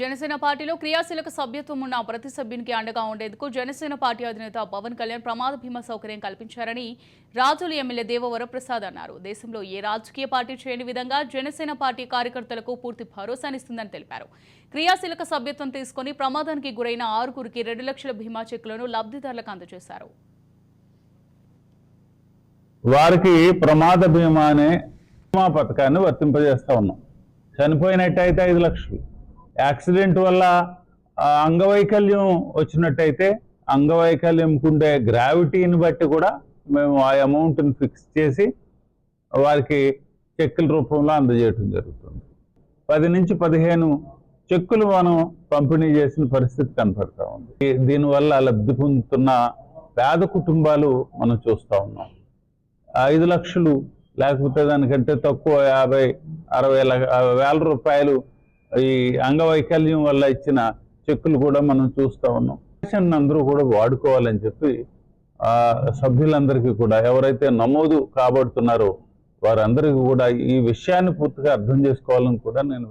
జనసేన పార్టీలో క్రియాశీలక సభ్యత్వం ఉన్న ప్రతి సభ్యునికి అండగా ఉండేందుకు జనసేన పార్టీ అధినేత పవన్ కళ్యాణ్ ప్రమాద బీమా సౌకర్యం కల్పించారని రాజుల ఎమ్మెల్యే దేవవరప్రసాద్ అన్నారు. దేశంలో ఏ రాజకీయ పార్టీ చేయని విధంగా జనసేన పార్టీ కార్యకర్తలకు పూర్తి భరోసానిస్తుందని తెలిపారు. క్రియాశీలక సభ్యత్వం తీసుకుని ప్రమాదానికి గురైన ఆరుగురికి రెండు లక్షల భీమా చెక్కులను లబ్ధిదారులకు అందజేశారు. వారికి ప్రమాద భీమా అనే పథకాన్ని వర్తింపజేస్తా ఉన్నాం. చనిపోయినట్టయితే ఐదు లక్షలు. యాక్సిడెంట్ వల్ల అంగవైకల్యం వచ్చినట్టయితే అంగవైకల్యంకుండే గ్రావిటీని బట్టి కూడా మేము ఆ అమౌంట్ని ఫిక్స్ చేసి వారికి చెక్కుల రూపంలో అందజేయటం జరుగుతుంది. పది నుంచి పదిహేను చెక్కులు మనం పంపిణీ చేసిన పరిస్థితి కనపడతా ఉంది. దీనివల్ల లబ్ధి పొందుతున్న పేద కుటుంబాలు మనం చూస్తూ ఉన్నాం. ఐదు లక్షలు లేకపోతే దానికంటే తక్కువ యాభై అరవై వేల రూపాయలు ఈ అంగవైకల్యం వల్ల ఇచ్చిన చెక్కులు కూడా మనం చూస్తూ ఉన్నాం. పెన్షన్ అందరూ కూడా వాడుకోవాలని చెప్పి సభ్యులందరికీ కూడా ఎవరైతే నమోదు కాబడుతున్నారో వారందరికీ కూడా ఈ విషయాన్ని పూర్తిగా అర్థం చేసుకోవాలని కూడా నేను